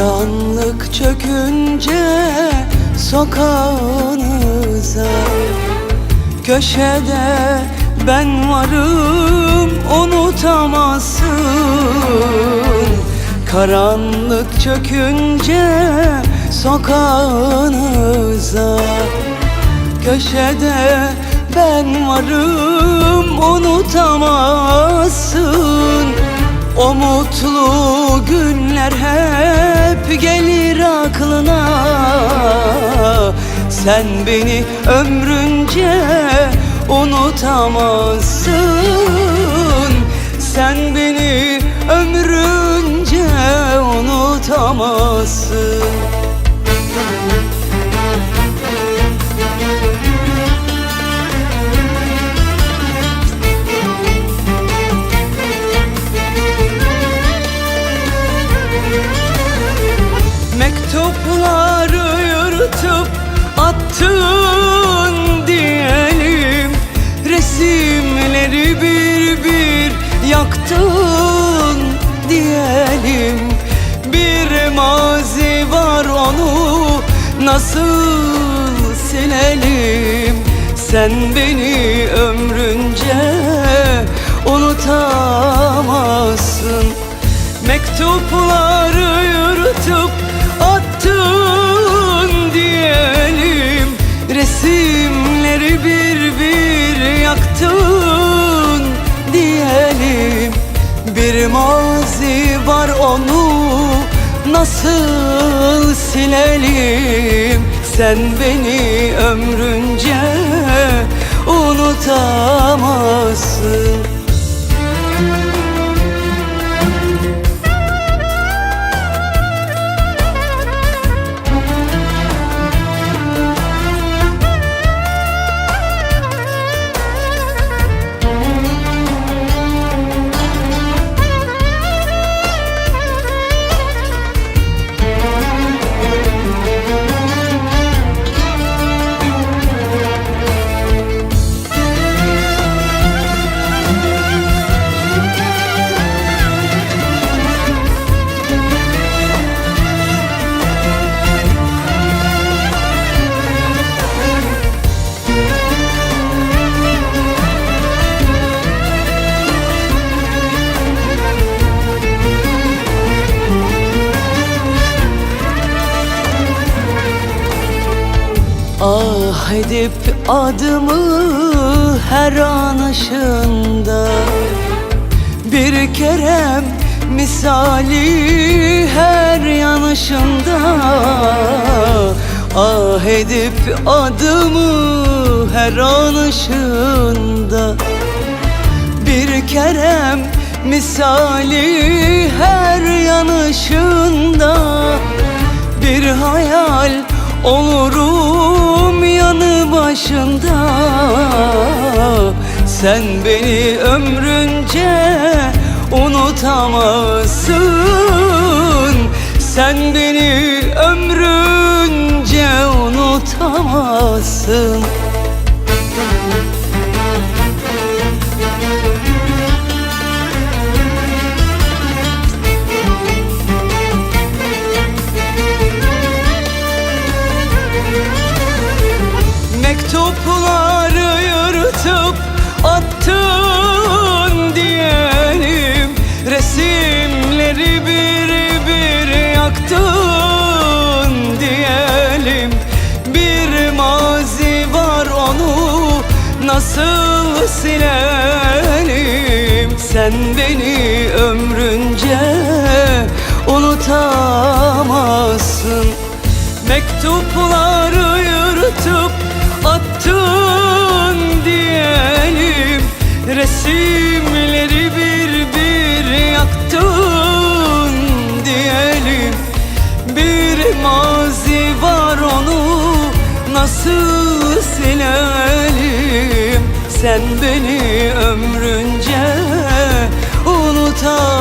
Karanlık çökünce sokağınıza. Köşede ben varım unutamazsın. Karanlık çökünce sokağınıza. Köşede ben varım unutamazsın. O mutlu günler Sen beni ömrünce unutamazsın. Sen beni ömrünce unutamazsın attın diyelim. Resimleri bir bir yaktın diyelim. Bir mazi var onu nasıl silelim? Sen beni ömrünce unutamazsın. Mektupları nasıl silelim Sen beni ömrünce? Unutamazsın Ah adımı her anışında Bir kerem misali her yanışında Ah edip adımı her anışında bir kerem misali her yanışında Bir hayal olurum Sen beni ömrünce unutamazsın. Sen beni ömrünce unutamazsın nasıl silelim Sen beni ömrünce? Unutamazsın. Mektupları yırtıp attın diyelim. Resimleri bir bir yaktın diyelim. Bir mazi var onu nasıl silelim Sen beni ömrünce unutamazsın